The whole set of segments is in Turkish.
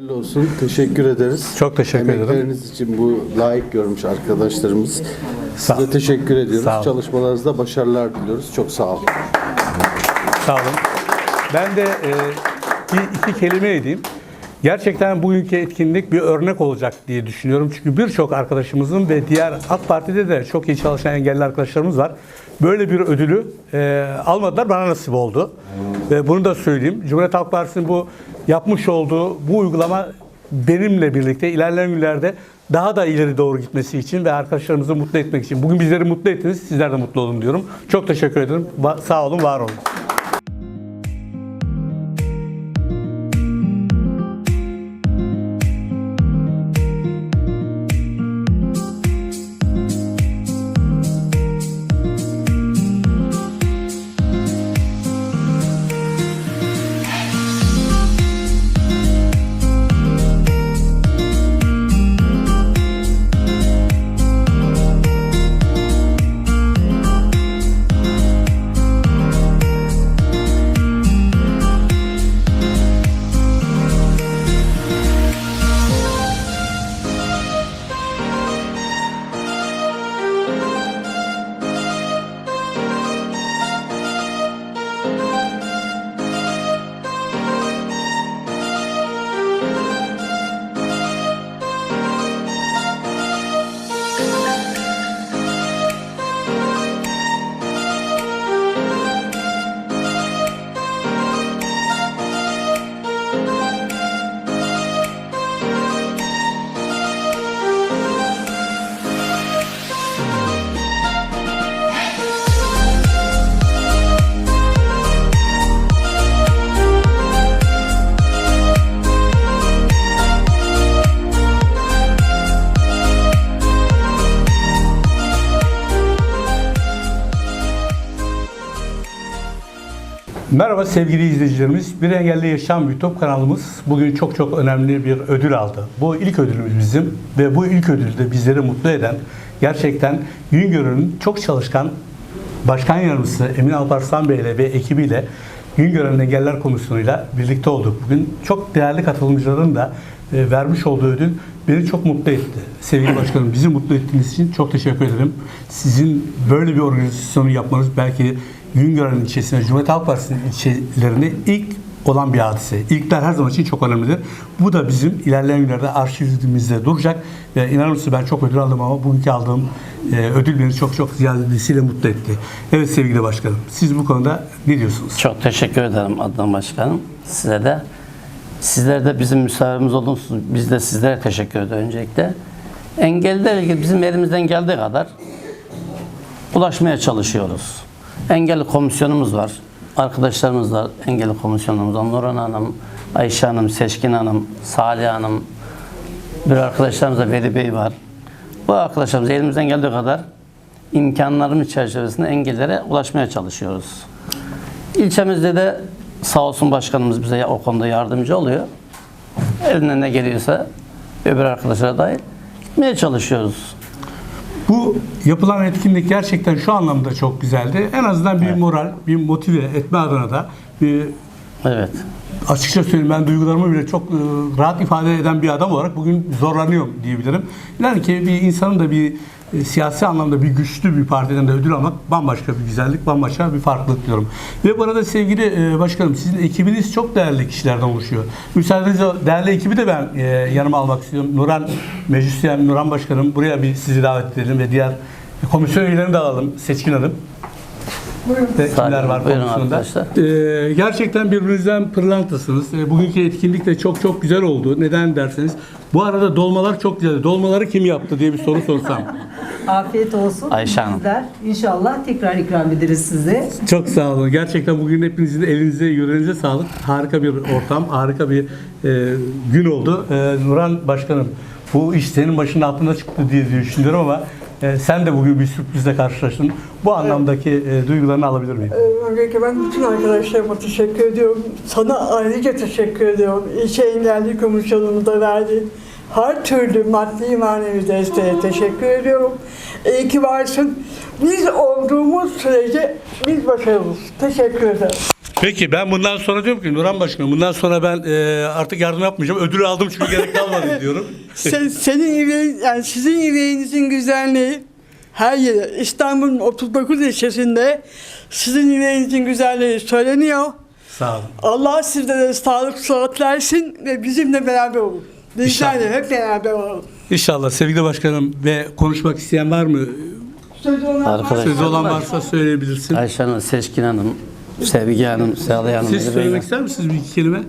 Hayırlı olsun. Teşekkür ederiz. Çok teşekkür ederim. Emekleriniz için bu layık görmüş arkadaşlarımız. Sağ- Size teşekkür ediyoruz. Sağ olun. Çalışmalarınızda başarılar diliyoruz. Çok sağ olun. Sağ olun. Ben de e, bir iki kelime edeyim. Gerçekten bugünkü etkinlik bir örnek olacak diye düşünüyorum. Çünkü birçok arkadaşımızın ve diğer AK Parti'de de çok iyi çalışan engelli arkadaşlarımız var. Böyle bir ödülü e, almadılar, bana nasip oldu. Ve bunu da söyleyeyim. Cumhuriyet Halk Partisi'nin bu yapmış olduğu bu uygulama benimle birlikte ilerleyen günlerde daha da ileri doğru gitmesi için ve arkadaşlarımızı mutlu etmek için. Bugün bizleri mutlu ettiniz, sizler de mutlu olun diyorum. Çok teşekkür ederim. Sağ olun, var olun. Merhaba sevgili izleyicilerimiz. Bir Engelli Yaşam YouTube kanalımız bugün çok çok önemli bir ödül aldı. Bu ilk ödülümüz bizim ve bu ilk ödülü de bizleri mutlu eden gerçekten Güngör'ün çok çalışkan Başkan Yardımcısı Emin Alparslan Bey ile ve ekibiyle Güngören Engeller Komisyonu'yla birlikte olduk. Bugün çok değerli katılımcıların da e, vermiş olduğu ödül beni çok mutlu etti. Sevgili başkanım bizi mutlu ettiğiniz için çok teşekkür ederim. Sizin böyle bir organizasyonu yapmanız belki Güngören ilçesine, Cumhuriyet Halk Partisi'nin ilçelerine ilk olan bir hadise. İlkler her zaman için çok önemlidir. Bu da bizim ilerleyen günlerde arşivimizde duracak. Ve inanır mısın ben çok ödül aldım ama bugünkü aldığım e, ödül beni çok çok ziyadesiyle mutlu etti. Evet sevgili başkanım siz bu konuda ne diyorsunuz? Çok teşekkür ederim Adnan Başkanım. Size de. Sizler de bizim misafirimiz oldunuz. Biz de sizlere teşekkür ediyoruz öncelikle. Engellilerle ilgili bizim elimizden geldiği kadar ulaşmaya çalışıyoruz. Engelli komisyonumuz var. Arkadaşlarımız var. Engelli komisyonumuz var. Nurhan Hanım, Ayşe Hanım, Seçkin Hanım, Salih Hanım. Bir arkadaşlarımız da Veli Bey var. Bu arkadaşlarımız elimizden geldiği kadar imkanlarımız çerçevesinde engellere ulaşmaya çalışıyoruz. İlçemizde de sağ olsun başkanımız bize o konuda yardımcı oluyor. Elinden ne geliyorsa öbür arkadaşlara dahil çalışıyoruz. Bu yapılan etkinlik gerçekten şu anlamda çok güzeldi. En azından bir moral, bir motive etme adına da bir Evet. açıkça söyleyeyim ben duygularımı bile çok e, rahat ifade eden bir adam olarak bugün zorlanıyorum diyebilirim. Yani ki bir insanın da bir e, siyasi anlamda bir güçlü bir partiden de ödül almak bambaşka bir güzellik, bambaşka bir farklılık diyorum. Ve bu arada sevgili e, başkanım sizin ekibiniz çok değerli kişilerden oluşuyor. Müsaadenizle değerli ekibi de ben e, yanıma almak istiyorum. Nuran Meclisyen, Nuran Başkanım buraya bir sizi davet edelim ve diğer komisyon üyelerini de alalım. Seçkin Hanım. Ve kimler var Buyurun konusunda. arkadaşlar. Ee, gerçekten birbirinizden pırlantasınız. Ee, bugünkü etkinlik de çok çok güzel oldu. Neden derseniz. Bu arada dolmalar çok güzeldi. Dolmaları kim yaptı diye bir soru sorsam. Afiyet olsun. Ayşe Hanım. Bizler İnşallah tekrar ikram ederiz size. çok sağ olun. Gerçekten bugün hepinizin elinize, yüreğinize sağlık. Harika bir ortam, harika bir e, gün oldu. E, Nurhan Başkanım, bu iş senin başının altında çıktı diye düşünüyorum ama e, sen de bugün bir sürprizle karşılaştın. Bu anlamdaki e, duygularını alabilir miyim? Ee, Öncelikle ben bütün arkadaşlarıma teşekkür ediyorum. Sana ayrıca teşekkür ediyorum. İlçe Engelli Komisyonu'nda verdiğin her türlü maddi manevi desteğe teşekkür ediyorum. İyi ki varsın. Biz olduğumuz sürece biz başarılıyız. Teşekkür ederim. Peki ben bundan sonra diyorum ki Nurhan Başkanım bundan sonra ben e, artık yardım yapmayacağım. Ödül aldım çünkü gerek kalmadı diyorum. Sen, senin yüreğin, yani sizin yüreğinizin güzelliği her yere, İstanbul'un 39 ilçesinde sizin yüreğinizin güzelliği söyleniyor. Sağ olun. Allah sizlere sağlık sıhhat versin ve bizimle beraber olun. İnşallah. Bizlerle hep beraber olalım. İnşallah sevgili başkanım ve konuşmak isteyen var mı? Sözü olan Arkadaş- Sözü olan varsa söyleyebilirsin. Ayşe Hanım, Seçkin Hanım, Sevgi Hanım, Sağlay Hanım. Siz söylemek ister misiniz bir iki kelime?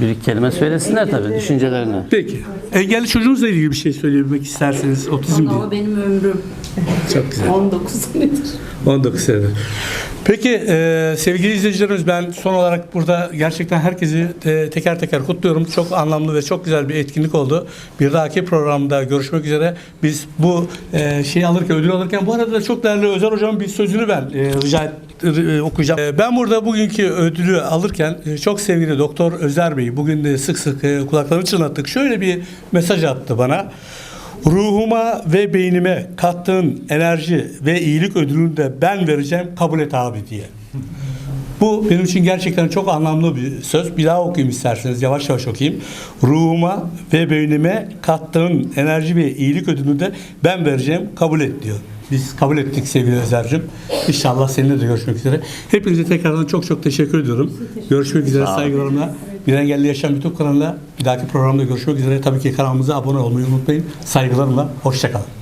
Bir kelime söylesinler tabii düşüncelerini. Peki. Engelli çocuğunuzla ilgili bir şey söyleyebilmek isterseniz otizm diye. Ama benim ömrüm Çok güzel. 19 senedir. 19 senedir. Peki e, sevgili izleyicilerimiz ben son olarak burada gerçekten herkesi e, teker teker kutluyorum. Çok anlamlı ve çok güzel bir etkinlik oldu. Bir dahaki programda görüşmek üzere. Biz bu e, şeyi alırken, ödül alırken bu arada da çok değerli Özer Hocam'ın bir sözünü ben e, rica et, e, okuyacağım. E, ben burada bugünkü ödülü alırken e, çok sevgili Doktor Özer Bey bugün de sık sık e, kulaklarını çınlattık. Şöyle bir mesaj attı bana. Ruhuma ve beynime kattığın enerji ve iyilik ödülünü de ben vereceğim kabul et abi diye. Bu benim için gerçekten çok anlamlı bir söz. Bir daha okuyayım isterseniz. Yavaş yavaş okuyayım. Ruhuma ve beynime kattığın enerji ve iyilik ödülünü de ben vereceğim. Kabul et diyor. Biz kabul ettik sevgili Özer'cim. İnşallah seninle de görüşmek üzere. Hepinize tekrardan çok çok teşekkür ediyorum. Görüşmek üzere saygılarımla. Bir Engelli Yaşam YouTube kanalına bir dahaki programda görüşmek üzere. Tabii ki kanalımıza abone olmayı unutmayın. Saygılarımla. Hoşçakalın.